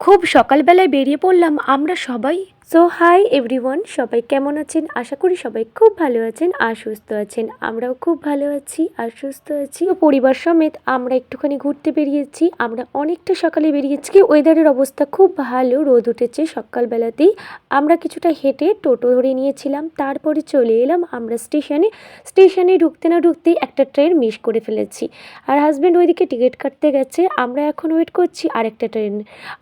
খুব সকালবেলায় বেরিয়ে পড়লাম আমরা সবাই সো হাই এভরিওয়ান সবাই কেমন আছেন? আশা করি সবাই খুব ভালো আছেন আর সুস্থ আছেন। আমরাও খুব ভালো আছি আর সুস্থ আছি। পরিবার সমেত আমরা একটুখানি ঘুরতে বেরিয়েছি। আমরা অনেকটা সকালে বেরিয়েছি। ওয়েদারের অবস্থা খুব ভালো। রোদ উঠেছে সকালবেলাতেই। আমরা কিছুটা হেঁটে টোটো ধরে নিয়েছিলাম। তারপরে চলে এলাম আমরা স্টেশনে স্টেশনে ঢুকতে না ঢুকতেই একটা ট্রেন মিস করে ফেলেছি। আর হাজব্যান্ড ওইদিকে টিকিট কাটতে গেছে। আমরা এখন ওয়েট করছি আরেকটা ট্রেন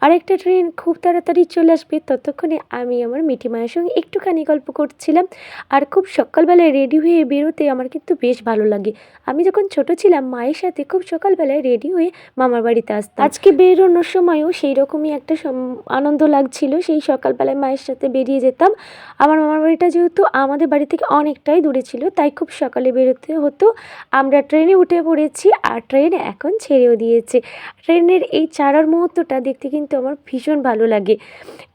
আরেকটা ট্রেন খুব তাড়াতাড়ি চলে আসবে। ততক্ষণে আমি আমার মিঠি মায়ের সঙ্গে একটুখানি গল্প করছিলাম আর খুব সকালবেলায় রেডি হয়ে বেরোতে আমার কিন্তু বেশ ভালো লাগে। আমি যখন ছোট ছিলাম, মায়ের সাথে খুব সকালবেলায় রেডি হয়ে মামার বাড়িতে আসতাম। আজকে বেরোনোর সময়ও সেই রকমই একটা আনন্দ লাগছিল, সেই সকালবেলায় মায়ের সাথে বেরিয়ে যেতাম। আমার মামার বাড়িটা যেহেতু আমাদের বাড়ি থেকে অনেকটাই দূরে ছিল, তাই খুব সকালে বেরোতে হতো। আমরা ট্রেনে উঠে পড়েছি আর ট্রেন এখন ছেড়েও দিয়েছে। ট্রেনের এই চারার মুহূর্তটা দেখতে কিন্তু আমার ভীষণ ভালো লাগে।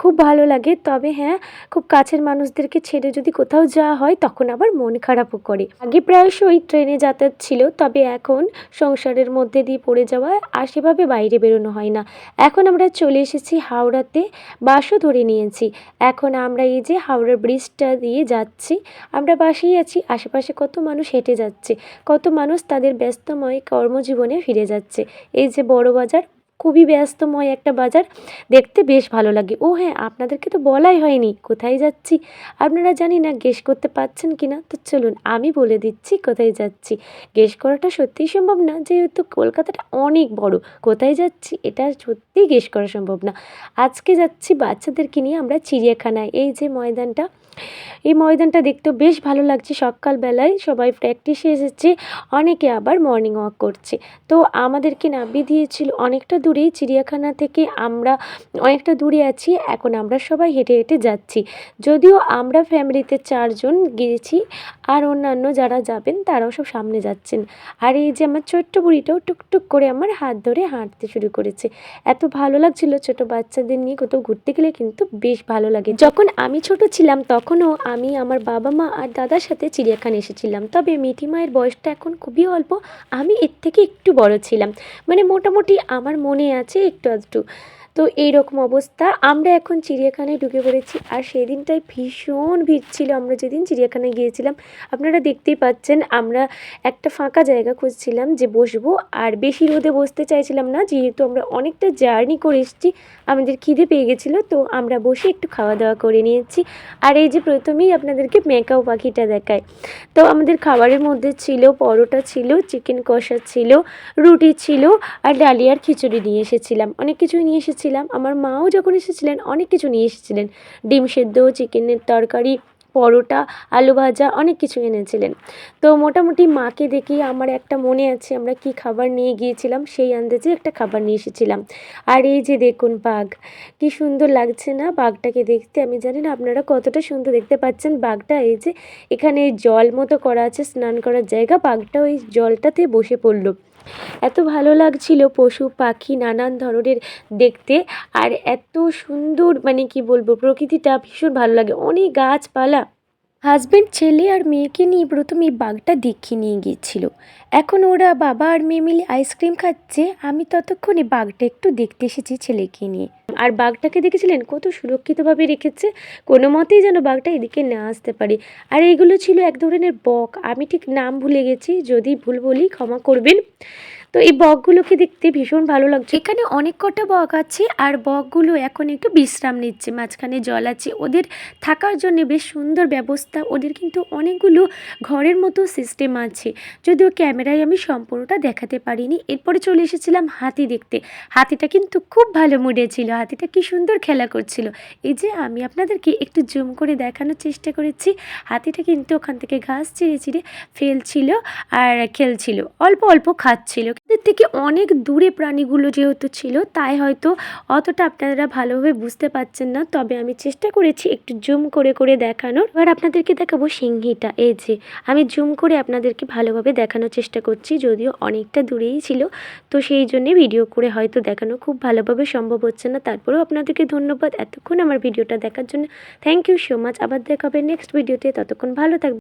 খুব ভালো লাগে, তবে হ্যাঁ খুব কাছের মানুষদেরকে ছেড়ে যদি কোথাও যাওয়া হয়, তখন আবার মন খারাপও করে। আগে প্রায়শই ট্রেনে যাতায়াত ছিল, তবে এখন সংসারের মধ্যে দিয়ে পড়ে যাওয়া আর সেভাবে বাইরে বেরোনো হয় না। এখন আমরা চলে এসেছি হাওড়াতে, বাসও ধরে নিয়েছি। এখন আমরা এই যে হাওড়ার ব্রিজটা দিয়ে যাচ্ছি, আমরা বাসেই আছি, আশেপাশে কত মানুষ হেঁটে যাচ্ছে, কত মানুষ তাদের ব্যস্তময় কর্মজীবনে ফিরে যাচ্ছে। এই যে বড় বাজার খুবই ব্যস্তময় একটা বাজার, দেখতে বেশ ভালো লাগে। ও হ্যাঁ আপনাদেরকে তো বলাই হয়নি, কোথায় যাচ্ছি? আপনারা জানি না গেস করতে পারছেন কি না তো চলুন, আমি বলে দিচ্ছি কোথায় যাচ্ছি। গেস করাটা সত্যিই সম্ভব না, যেহেতু কলকাতাটা অনেক বড়। কোথায় যাচ্ছি? এটা সত্যিই গেস করা সম্ভব না। আজকে যাচ্ছি বাচ্চাদেরকে নিয়ে, আমরা চিড়িয়াখানায়। এই যে ময়দানটা এই ময়দানটা দেখতেও বেশ ভালো লাগছে। সকালবেলায় সবাই প্র্যাকটিসে এসেছে, অনেকে আবার মর্নিং ওয়াক করছে। তো আমাদেরকে নামিয়ে দিয়েছিল অনেকটা দূরেই, চিড়িয়াখানা থেকে আমরা অনেকটা দূরে আছি, এখন আমরা সবাই হেঁটে হেঁটে যাচ্ছি। যদিও আমরা ফ্যামিলিতে চারজন গিয়েছি আর অন্যান্য যারা যাবেন তারাও সব সামনে যাচ্ছেন। আর এই যে আমার ছোট্ট বুড়িটাও টুকটুক করে আমার হাত ধরে হাঁটতে শুরু করেছে। এত ভালো লাগছিল ছোট বাচ্চাদের নিয়ে কোথাও ঘুরতে গেলে, কিন্তু বেশ ভালো লাগে। যখন আমি ছোট ছিলাম, তখনও আমি আমার বাবা মা আর দাদার সাথে চিড়িয়াখানা এসেছিলাম। তবে মিঠি মায়ের বয়সটা এখন খুবই অল্প, আমি এর থেকে একটু বড় ছিলাম। মানে মোটামুটি আমার মনে আছে একটু আধটু। তো এইরকম অবস্থা। আমরা এখন চিড়িয়াখানায় ঢুকে পড়েছি আর সেই দিনটায় ভীষণ ভিড় ছিল। আমরা যেদিন চিড়িয়াখানায় গিয়েছিলাম, আপনারা দেখতেই পাচ্ছেন, আমরা একটা ফাঁকা জায়গা খুঁজছিলাম যে বসবো। আর বেশি রোদে বসতে চাইছিলাম না, যেহেতু আমরা অনেকটা জার্নি করে এসেছি, আমাদের খিদে পেয়ে গেছিল, তো আমরা বসে একটু খাওয়া দাওয়া করে নিয়েছি। আর এই যে প্রথমেই আপনাদেরকে মেকাও পাখিটা দেখায় তো আমাদের খাবারের মধ্যে ছিল, পরোটা ছিল, চিকেন কষা ছিল, রুটি ছিল, আর ডালিয়ার খিচুড়ি নিয়ে এসেছিলাম। অনেক কিছুই নিয়ে এসেছিলাম আমার মাও যখন এসেছিলেন অনেক কিছু নিয়ে এসেছিলেন। ডিম সেদ্ধ, চিকেনের তরকারি, পরোটা, আলু ভাজা, অনেক কিছু এনেছিলেন। তো মোটামুটি মাকে দেখে আমার একটা মনে আছে, আমরা কি খাবার নিয়ে গিয়েছিলাম, সেই আন্দাজে একটা খাবার নিয়ে এসেছিলাম। আর এই যে দেখুন বাঘ, কি সুন্দর লাগছে না বাঘটাকে দেখতে? আমি জানি না আপনারা কতটা সুন্দর দেখতে পাচ্ছেন বাঘটা। এই যে এখানে জল মতো করা আছে, স্নান করার জায়গা বাঘটা ওই জলটাতে বসে পড়ল। এত ভালো লাগছিল পশু, পাখি নানান ধরনের দেখতে আর এত সুন্দর মানে কি বলব, প্রকৃতিটা ভীষণ ভালো লাগে। অনেক গাছপালা। হাজব্যান্ড ছেলে আর মেয়েকে নিয়ে প্রথমে বাঘটা দেখিয়ে নিয়ে গিয়েছিল। এখন ওরা বাবা আর মেয়ে মিলে আইসক্রিম খাচ্ছে। আমি ততক্ষণে বাঘটা একটু দেখতে এসেছি ছেলেকে নিয়ে। আর বাঘটাকে দেখেছিলেন? কত সুরক্ষিতভাবে রেখেছে। কোনো মতেই যেন বাঘটা এদিকে না আসতে পারে। আর এগুলো ছিল এক ধরনের বক। আমি ঠিক নাম ভুলে গেছি। যদি ভুল বলি ক্ষমা করবেন। তো এই বকগুলোকে দেখতে ভীষণ ভালো লাগছে। এখানে অনেক কটা বক আছে আর বকগুলো এখন একটু বিশ্রাম নিচ্ছে, মাঝখানে জল আছে। ওদের থাকার জন্য বেশ সুন্দর ব্যবস্থা। ওদের কিন্তু অনেকগুলো ঘরের মতো সিস্টেম আছে। যদিও ক্যামেরায় আমি সম্পূর্ণটা দেখাতে পারিনি। এরপরে চলে এসেছিলাম হাতি দেখতে। হাতিটা কিন্তু খুব ভালো মুডে ছিল। হাতিটা কি সুন্দর খেলা করছিল। এই যে আমি আপনাদেরকে একটু জুম করে দেখানোর চেষ্টা করেছি। হাতিটা কিন্তু ওখান থেকে ঘাস চিড়ে চিড়ে ফেলছিল আর খেলছিল। অল্প অল্প খাচ্ছিল। এদের থেকে অনেক দূরে প্রাণীগুলো যেহেতু ছিল, তাই হয়তো অতটা আপনারা ভালোভাবে বুঝতে পারছেন না। তবে আমি চেষ্টা করেছি একটু জুম করে করে দেখানোর। এবার আপনাদেরকে দেখাবো সিংহিটা। এই যে, আমি জুম করে আপনাদেরকে ভালোভাবে দেখানোর চেষ্টা করছি, যদিও অনেকটা দূরেই ছিল। তো সেই জন্যে ভিডিও করে হয়তো দেখানো খুব ভালোভাবে সম্ভব হচ্ছে না। তারপরেও আপনাদেরকে ধন্যবাদ এতক্ষণ আমার ভিডিওটা দেখার জন্য। থ্যাংক ইউ সো মাচ আবার দেখাবে নেক্সট ভিডিওতে ততক্ষণ ভালো থাকবে